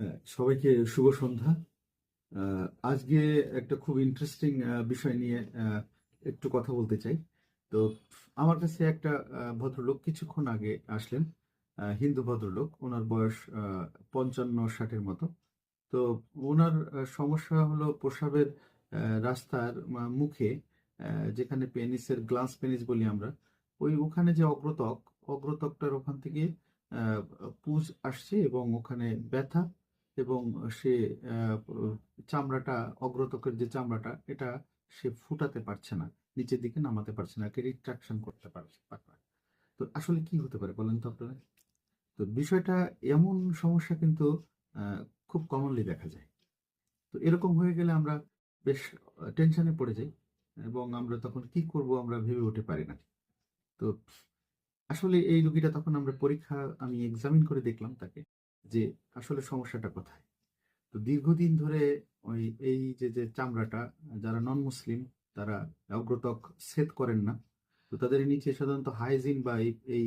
হ্যাঁ, সবাইকে শুভ সন্ধ্যা। আজকে একটা খুব ইন্টারেস্টিং বিষয় নিয়ে একটু কথা বলতে চাই। তো আমার কাছে একটা ভদ্রলোক কিছুক্ষণ আগে আসলেন হিন্দু ভদ্রলোক। ওনার বয়স পঞ্চান্ন ষাটের মতো। তো ওনার সমস্যা হলো প্রসাবের রাস্তার মুখে যেখানে পেনিসের গ্লাস পেনিস বলি আমরা ওই ওখানে যে অগ্রতক অগ্রতকটার ওখান থেকে পুজ আসছে এবং ওখানে ব্যথা এবং সে চামড়াটা, অগ্রতকের যে চামড়াটা, এটা সে ফুটাতে পারছে না, নিচের দিকে নামাতে পারছে না রিট্রাকশন করতে পারছে। তো আসলে কি হতে পারে বলেন তো আপনারা? তো বিষয়টা এমন সমস্যা কিন্তু খুব কমনলি দেখা যায়। তো এরকম হয়ে গেলে আমরা বেশ টেনশনে পড়ে যাই এবং আমরা তখন কি করব আমরা ভেবে উঠতে পারি না। তো আসলে এই রুগীটা তখন আমরা পরীক্ষা, আমি এক্সামিন করে দেখলাম তাকে। যে আসলে সমস্যাটা কোথায়? তো দীর্ঘদিন ধরে ওই এই যে যে চামড়াটা, যারা নন মুসলিম তারা অগ্রতক সেট করেন না। তো তাদের নিচে সাধারণত হাইজিন বা এই